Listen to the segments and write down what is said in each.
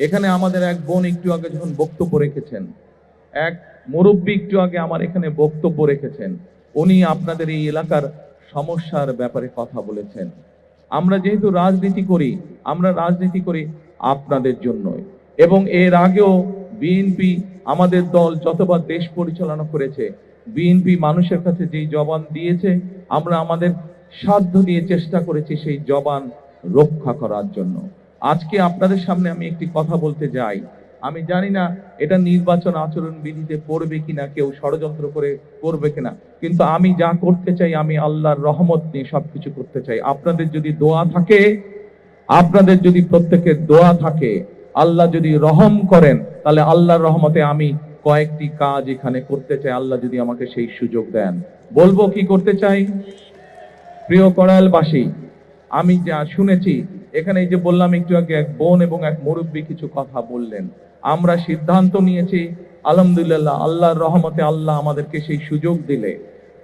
এখানে আমাদের এক বোন একটু আগে যখন বক্তব্য রেখেছেন, এক মুরব্বী একটু আগে আমার এখানে বক্তব্য রেখেছেন, উনি আপনাদের এই এলাকার সমস্যার ব্যাপারে কথা বলেছেন। আমরা যেহেতু রাজনীতি করি, আমরা রাজনীতি করি আপনাদের জন্যই। এবং এর আগেও বিএনপি আমাদের দল যতবার দেশ পরিচালনা করেছে, বিএনপি মানুষের কাছে যেই জবান দিয়েছে, আমরা আমাদের সাধ্য দিয়ে চেষ্টা করেছি সেই জবান রক্ষা করার জন্য। আজকে আপনাদের সামনে আমি একটি কথা বলতে যাই। আমি জানি না এটা নির্বাচন আচরণ বিধিতে পড়বে কিনা, কেউ ষড়যন্ত্র করে করবে কিনা। কিন্তু আমি যা করতে চাই, আমি আল্লাহর রহমত নিয়ে সবকিছু করতে চাই। আপনাদের যদি দোয়া থাকে, আপনাদের যদি প্রত্যেকের দোয়া থাকে, আল্লাহ যদি রহম করেন, তাহলে আল্লাহর রহমতে আমি কয়েকটি কাজ এখানে করতে চাই। আল্লাহ যদি আমাকে সেই সুযোগ দেন। বলব কি করতে চাই? প্রিয় করালবাসী, আমি যা শুনেছি এখানে এই যে বললাম, একটু আগে এক বোন এবং এক মুরব্বী কিছু কথা বললেন। আমরা সিদ্ধান্ত নিয়েছি, আলহামদুলিল্লাহ, আল্লাহর রহমতে আল্লাহ আমাদেরকে সেই সুযোগ দিলে।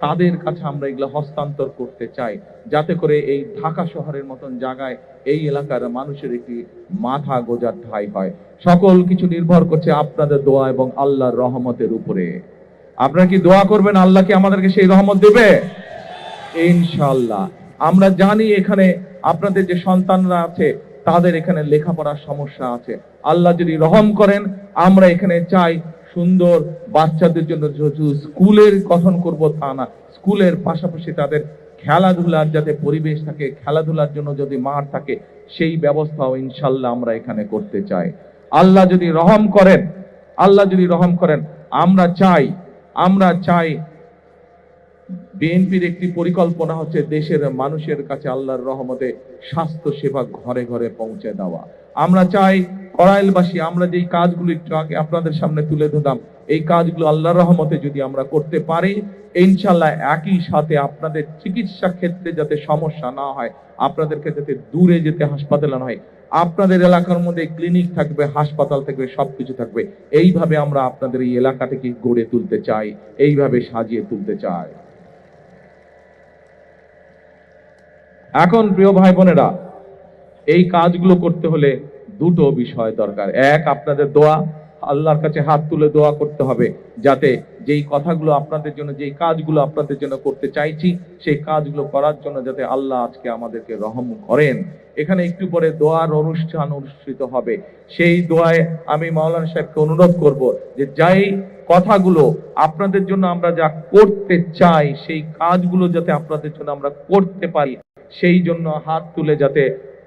তাদের কাছে আমরা এগুলো হস্তান্তর করতে চাই। যাতে করে এই ঢাকা শহরের মতন জায়গায় এই এলাকার মানুষের একটি মাথা গোজার ঠাই হয়। সকল কিছু নির্ভর করছে আপনাদের দোয়া এবং আল্লাহর রহমতের উপরে। আপনারা কি দোয়া করবেন? আল্লাহ কি আমাদেরকে সেই রহমত দেবে? ইনশাল্লাহ আমরা জানি এখানে আপনাদের যে সন্তানরা আছে, তাদের এখানে লেখাপড়ার সমস্যা আছে। আল্লাহ যদি রহম করেন, আমরা এখানে চাই সুন্দর বাচ্চাদের জন্য স্কুলের গঠন করব তা না, স্কুলের পাশাপাশি তাদের খেলাধুলার যাতে পরিবেশ থাকে, খেলাধুলার জন্য যদি মাঠ থাকে, সেই ব্যবস্থাও ইনশাল্লাহ আমরা এখানে করতে চাই। আল্লাহ যদি রহম করেন, আল্লাহ যদি রহম করেন, আমরা চাই আমরা চাই বিএনপির একটি পরিকল্পনা হচ্ছে দেশের মানুষের কাছে আল্লাহর রহমতে স্বাস্থ্য সেবা ঘরে ঘরে পৌঁছে দেওয়া। আমরা চাই করাইলবাসী আমরা যেই কাজগুলো একটু আগে আপনাদের সামনে তুলে ধরলাম, এই কাজগুলো আল্লাহর রহমতে যদি আমরা করতে পারি ইনশাল্লাহ একই সাথে আপনাদের চিকিৎসা ক্ষেত্রে যাতে সমস্যা না হয়, আপনাদেরকে যাতে দূরে যেতে হাসপাতালে না হয়, আপনাদের এলাকার মধ্যে ক্লিনিক থাকবে, হাসপাতাল থাকবে, সবকিছু থাকবে, এইভাবে আমরা আপনাদের এই এলাকাটাকে গড়ে তুলতে চাই, এইভাবে সাজিয়ে তুলতে চাই। এখন প্রিয় ভাই বোনেরা, এই কাজগুলো করতে হলে দুটো বিষয় দরকার। এক, আপনাদের দোয়া, আল্লাহর কাছে হাত তুলে দোয়া করতে হবে, যাতে যেই কথাগুলো আপনাদের জন্য, যেই কাজগুলো আপনাদের জন্য করতে চাইছি, সেই কাজগুলো করার জন্য যাতে আল্লাহ আজকে আমাদেরকে রহম করেন। এখানে একটু পরে দোয়ার অনুষ্ঠান অনুষ্ঠিত হবে। সেই দোয়ায় আমি মাওলানা সাহেবকে অনুরোধ করব যে যাই কথাগুলো আপনাদের জন্য আমরা যা করতে চাই, সেই কাজগুলো যাতে আপনাদের জন্য আমরা করতে পারি, সেই জন্য হাত তুলে যাতে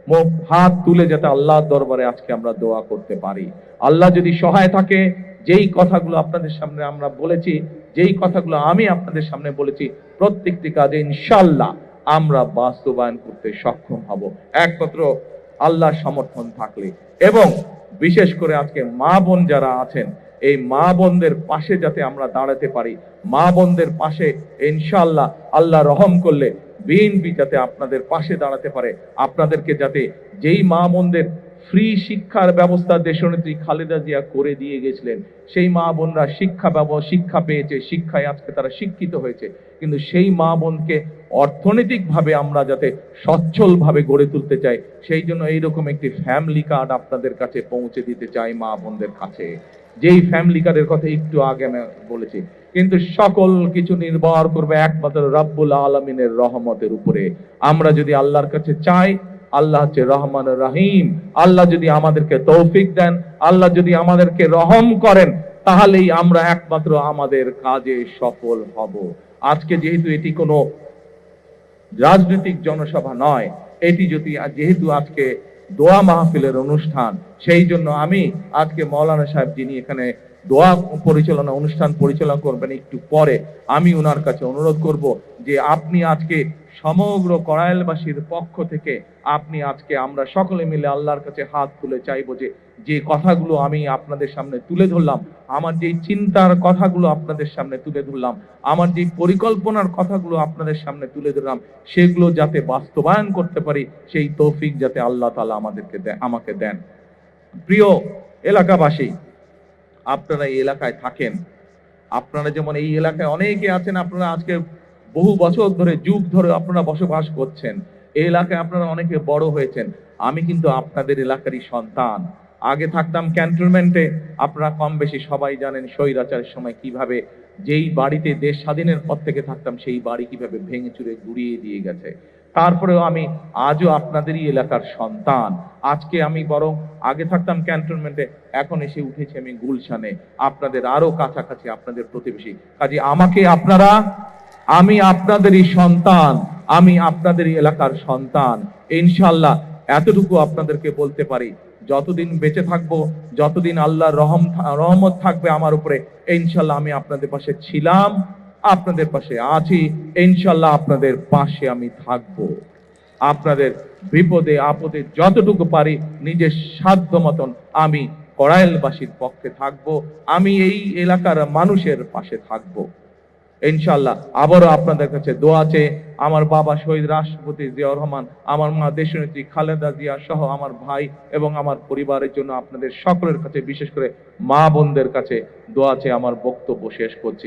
মুখ, হাত তুলে যাতে আল্লাহর দরবারে আজকে আমরা দোয়া করতে পারি। আল্লাহ যদি সহায় থাকে, যেই কথাগুলো আপনাদের সামনে আমরা বলেছি, যেই কথাগুলো আমি আপনাদের সামনে বলেছি, প্রত্যেকটি কাজে ইনশাল্লাহ আমরা বাস্তবায়ন করতে সক্ষম হব। একমাত্র আল্লাহর সমর্থন থাকলে। এবং বিশেষ করে আজকে মা বোন যারা আছেন, এই মা বোনদের পাশে যাতে আমরা দাঁড়াতে পারি। মা বোনদের পাশে ইনশাল্লাহ আল্লাহ রহম করলে বিএনপি যাতে আপনাদের পাশে দাঁড়াতে পারে। আপনাদেরকে যাতে যেই মা বোনদের ফ্রি শিক্ষার ব্যবস্থা দেশনেত্রী খালেদা জিয়া করে দিয়ে গেছিলেন, সেই মা বোনরা শিক্ষা ব্যব, শিক্ষা পেয়েছে, শিক্ষায় আজকে তারা শিক্ষিত হয়েছে। কিন্তু সেই মা বোনকে অর্থনৈতিকভাবে আমরা যাতে সচ্ছলভাবে গড়ে তুলতে চাই, সেই জন্য এইরকম একটি ফ্যামিলি কার্ড আপনাদের কাছে পৌঁছে দিতে চাই মা বোনদের কাছে। যেই ফ্যামিলি কার্ডের কথা একটু আগে আমি বলেছি, কিন্তু সকল কিছু নির্ভর করবে একমাত্র রাব্বুল আলমিনের রহমতের উপরে। আমরা যদি আল্লাহর কাছে চাই, আল্লাহ হচ্ছে রহমান রাহিম। আল্লাহ যদি আমাদেরকে তৌফিক দেন, আল্লাহ যদি আমাদেরকে রহম করেন, তাহলেই আমরা একমাত্র আমাদের কাজে সফল হব। আজকে যেহেতু এটি কোনো রাজনৈতিক জনসভা নয়, এটি যদি, যেহেতু আজকে দোয়া মাহফিলের অনুষ্ঠান। সেই জন্য আমি আজকে মৌলানা সাহেব যিনি এখানে দোয়া পরিচালনা, অনুষ্ঠান পরিচালনা করবেন একটু পরে, আমি ওনার কাছে অনুরোধ করব যে আপনি আজকে সমগ্র করায়েলবাসীর পক্ষ থেকে আপনি আজকে আমরা সকলে মিলে আল্লাহর কাছে হাত তুলে চাইব যে যে কথাগুলো আমি আপনাদের সামনে তুলে ধরলাম, আমার যে চিন্তার কথাগুলো আপনাদের সামনে তুলে ধরলাম, আমার যে পরিকল্পনার কথাগুলো আপনাদের সামনে তুলে ধরলাম, সেগুলো যাতে বাস্তবায়ন করতে পারি, সেই তৌফিক যাতে আল্লাহ তাআলা আমাদেরকে আমাকে দেন। প্রিয় এলাকাবাসী, আপনারা এই এলাকায় থাকেন। আপনারা যেমন এই এলাকায় অনেকে আছেন, আপনারা আজকে বহু বছর ধরে যুগ ধরে আপনারা বসবাস করছেন। এই এলাকায় আপনারা অনেকে বড় হয়েছেন। আমি কিন্তু আপনাদের এলাকারই সন্তান। আগে থাকতাম ক্যান্টনমেন্টে। আপনারা কম বেশি সবাই জানেন স্বৈরাচারের সময় কীভাবে যেই বাড়িতে দেশ স্বাধীনের পর থেকে থাকতাম, সেই বাড়ি কীভাবে ভেঙে চুরে গুড়িয়ে দিয়ে গেছে। তারপরেও আমি আজও আপনাদেরই এলাকার সন্তান। আজকে আমি বরং আগে থাকতাম ক্যান্টনমেন্টে, এখন এসে উঠেছি আমি গুলশানে। আপনাদের আরও কাছাকাছি আপনাদের প্রতিবেশী। কাজে আমাকে আপনারা, আমি আপনাদেরই সন্তান, আমি আপনাদেরই এলাকার সন্তান। ইনশাল্লাহ এতটুকু আপনাদেরকে বলতে পারি। যতদিন বেঁচে থাকব, যতদিন আল্লাহর রহম রহমত থাকবে আমার উপরে, ইনশাল্লাহ আমি আপনাদের পাশে ছিলাম, আপনাদের পাশে আছি, ইনশাল্লাহ আপনাদের পাশে আমি থাকব। আপনাদের বিপদে, আপদে যতটুকু পারি নিজের সাধ্য মতন আমি করাইলবাসীর পক্ষে থাকব, আমি এই এলাকার মানুষের পাশে থাকব। ইনশাল্লাহ আবারও আপনাদের কাছে দোয়া আছে। আমার বাবা শহীদ রাষ্ট্রপতি জিয়া রহমান, আমার মা দেশনেত্রী খালেদা জিয়া সহ আমার ভাই এবং আমার পরিবারের জন্য আপনাদের সকলের কাছে, বিশেষ করে মা বোনদের কাছে দোয়া আছে। আমার বক্তব্য শেষ করছি।